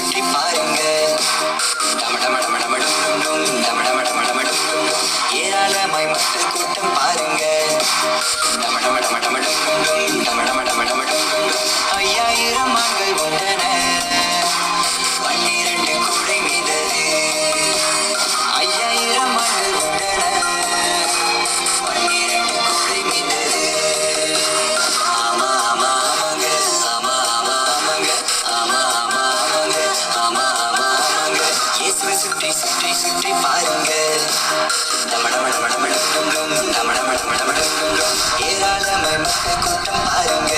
சுற்றி சுற்றி பாருங்க டமடமடமடமடும், டமடமடமடமடும். ஏராளமாய் மக்கள் சுற்றி சுற்றி சுற்றி பாருங்க ஏராளமாய் மக்கள் கூட்டம் பாருங்க